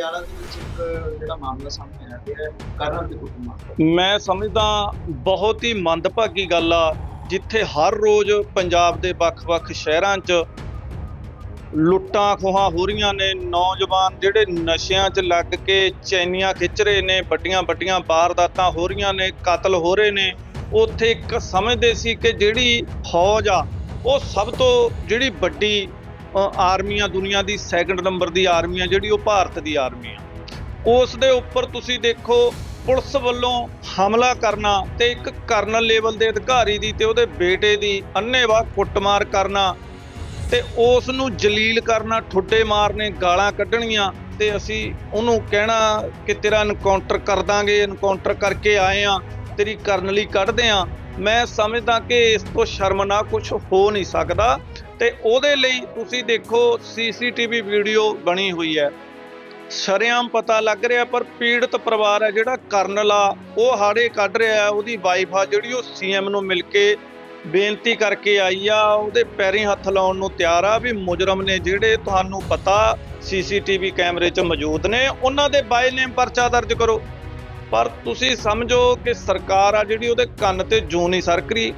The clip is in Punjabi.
ਪਟਿਆਲਾ ਦੇ ਵਿੱਚ ਇੱਕ ਜਿਹੜਾ ਮਾਮਲਾ ਸਾਹਮਣੇ ਆ ਰਿਹਾ ਹੈ, ਕਰਨ ਦੇ ਕੁੱਟਮਾਰ ਮੈਂ ਸਮਝਦਾ ਬਹੁਤ ਹੀ ਮੰਦਭਾਗੀ ਗੱਲ ਆ, ਜਿੱਥੇ ਹਰ ਰੋਜ਼ ਪੰਜਾਬ ਦੇ ਵੱਖ-ਵੱਖ ਸ਼ਹਿਰਾਂ 'ਚ ਲੁੱਟਾਂ ਖੋਹਾਂ ਹੋ ਰਹੀਆਂ ਨੇ, ਨੌਜਵਾਨ ਜਿਹੜੇ ਨਸ਼ਿਆਂ 'ਚ ਲੱਗ ਕੇ ਚੈਨੀਆਂ ਖਿੱਚ ਰਹੇ ਨੇ ਵੱਡੀਆਂ ਵੱਡੀਆਂ ਵਾਰਦਾਤਾਂ ਹੋ ਰਹੀਆਂ ਨੇ, ਕਤਲ ਹੋ ਰਹੇ ਨੇ, ਉੱਥੇ ਇੱਕ ਸਮਝਦੇ ਸੀ ਕਿ ਜਿਹੜੀ ਫੌਜ ਆ, ਉਹ ਸਭ ਤੋਂ ਜਿਹੜੀ ਵੱਡੀ ਅ, ਆਰਮੀ ਆ ਦੁਨੀਆ ਦੀ ਸੈਕੰਡ ਨੰਬਰ ਦੀ ਆਰਮੀ ਆ ਜਿਹੜੀ ਉਹ ਭਾਰਤ ਦੀ ਆਰਮੀ ਆ। ਉਸ ਦੇ ਉੱਪਰ ਤੁਸੀਂ ਦੇਖੋ ਪੁਲਿਸ ਵੱਲੋਂ ਹਮਲਾ ਕਰਨਾ ਤੇ ਇੱਕ ਕਰਨਲ ਲੈਵਲ ਦੇ ਅਧਿਕਾਰੀ ਦੀ ਤੇ ਉਹਦੇ ਬੇਟੇ ਦੀ ਅੰਨ੍ਹੇਵਾਹ ਕੁੱਟਮਾਰ ਕਰਨਾ ਤੇ ਉਸ ਨੂੰ ਜਲੀਲ ਕਰਨਾ ਠੁੱਡੇ ਮਾਰਨੇ ਗਾਲਾਂ ਕੱਢਣੀਆਂ ਤੇ ਅਸੀਂ ਉਹਨੂੰ ਕਹਿਣਾ ਕਿ ਤੇਰਾ ਐਨਕਾਊਂਟਰ ਕਰ ਦਾਂਗੇ ਐਨਕਾਊਂਟਰ ਕਰਕੇ ਆਏ ਆ ਤੇਰੀ ਕਰਨਲੀ ਕੱਢਦੇ ਆ। ਮੈਂ ਸਮਝਦਾ ਕਿ ਇਸ ਤੋਂ ਸ਼ਰਮਨਾਕ ਕੁਝ ਹੋ ਨਹੀਂ ਸਕਦਾ ਤੇ ਉਹਦੇ ਲਈ ਤੁਸੀਂ ਦੇਖੋ ਸੀਸੀਟੀਵੀ ਵੀਡੀਓ ਬਣੀ ਹੋਈ ਹੈ। ਸ਼ਰੇਆਮ ਪਤਾ ਲੱਗ ਰਿਹਾ ਪਰ ਪੀੜਤ ਪਰਿਵਾਰ ਹੈ ਜਿਹੜਾ ਕਰਨਲ ਆ ਉਹ ਹਾੜੇ ਕੱਢ ਰਿਹਾ ਉਹਦੀ ਵਾਈਫ ਆ ਜਿਹੜੀ ਉਹ ਸੀਐਮ ਨੂੰ ਮਿਲ ਕੇ ਬੇਨਤੀ ਕਰਕੇ ਆਈ ਆ, ਉਹਦੇ ਪੈਰੀਂ ਹੱਥ ਲਾਉਣ ਨੂੰ ਤਿਆਰ ਆ ਵੀ ਮੁਜਰਮ ਨੇ ਜਿਹੜੇ ਤੁਹਾਨੂੰ ਪਤਾ ਸੀਸੀਟੀਵੀ ਕੈਮਰੇ 'ਚ ਮੌਜੂਦ ਨੇ, ਉਹਨਾਂ ਦੇ ਬਾਈ ਨੇਮ ਪਰਚਾ ਦਰਜ ਕਰੋ। ਪਰ ਤੁਸੀਂ ਸਮਝੋ ਕਿ ਸਰਕਾਰ ਆ ਜਿਹੜੀ ਉਹਦੇ ਕੰਨ ਤੇ ਜੂੰ ਨਹੀਂ ਸਰਕਰੀ।